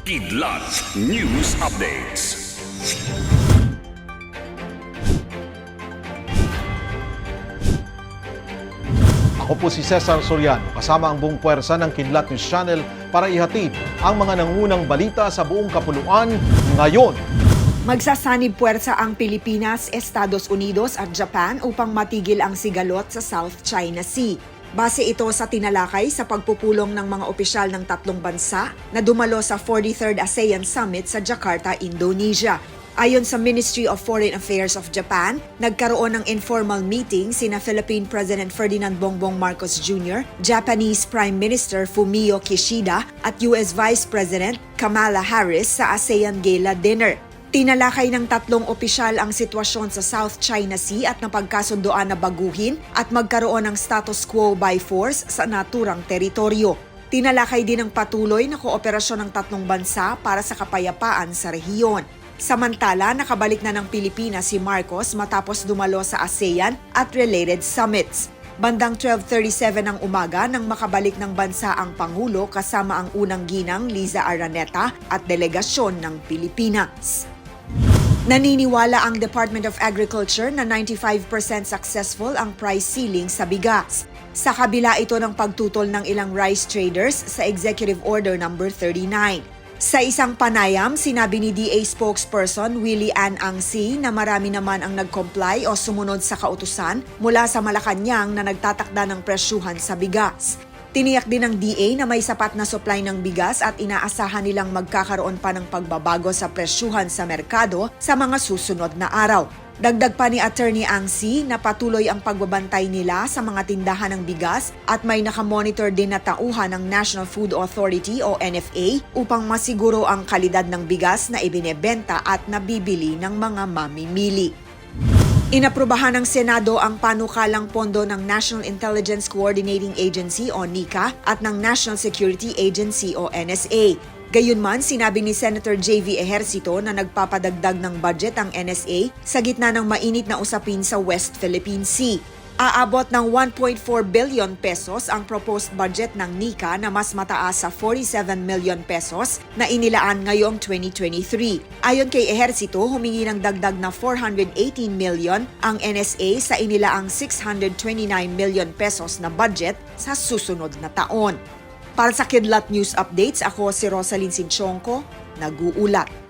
Kidlat News Updates. Ako po si Cesar Soriano, kasama ang buong puwersa ng Kidlat News Channel para ihatid ang mga nangunang balita sa buong kapuluan ngayon. Magsasanib puwersa ang Pilipinas, Estados Unidos at Japan upang matigil ang sigalot sa South China Sea. Base ito sa tinalakay sa pagpupulong ng mga opisyal ng tatlong bansa na dumalo sa 43rd ASEAN Summit sa Jakarta, Indonesia. Ayon sa Ministry of Foreign Affairs of Japan, nagkaroon ng informal meeting sina Philippine President Ferdinand Bongbong Marcos Jr., Japanese Prime Minister Fumio Kishida at US Vice President Kamala Harris sa ASEAN Gala Dinner. Tinalakay ng tatlong opisyal ang sitwasyon sa South China Sea at napagkasundoan na baguhin at magkaroon ng status quo by force sa naturang teritoryo. Tinalakay din ang patuloy na kooperasyon ng tatlong bansa para sa kapayapaan sa rehiyon. Samantala, nakabalik na ng Pilipinas si Marcos matapos dumalo sa ASEAN at related summits. Bandang 12.37 ng umaga nang makabalik ng bansa ang Pangulo kasama ang unang ginang Liza Araneta at delegasyon ng Pilipinas. Naniniwala ang Department of Agriculture na 95% successful ang price ceiling sa bigas. Sa kabila ito ng pagtutol ng ilang rice traders sa Executive Order No. 39. Sa isang panayam, sinabi ni DA spokesperson Willie Ann Angsi na marami naman ang nag-comply o sumunod sa kautusan mula sa Malacanang na nagtatakda ng presyuhan sa bigas. Tiniyak din ng DA na may sapat na supply ng bigas at inaasahan nilang magkakaroon pa ng pagbabago sa presyuhan sa merkado sa mga susunod na araw. Dagdag pa ni Attorney Angsi na patuloy ang pagbabantay nila sa mga tindahan ng bigas at may nakamonitor din na tauhan ng National Food Authority o NFA upang masiguro ang kalidad ng bigas na ibinebenta at nabibili ng mga mamimili. Inaprubahan ng Senado ang panukalang pondo ng National Intelligence Coordinating Agency o NICA at ng National Security Agency o NSA. Gayunman, sinabi ni Senator JV Ejercito na nagpapadagdag ng budget ang NSA sa gitna ng mainit na usapin sa West Philippine Sea. Aabot ng 1.4 billion pesos ang proposed budget ng NICA na mas mataas sa 47 million pesos na inilaan ngayong 2023. Ayon kay Ejercito, humingi ng dagdag na 418 million ang NSA sa inilaang 629 million pesos na budget sa susunod na taon. Para sa Kidlat News Updates, ako si Rosalyn Sinchonko, nag-uulat.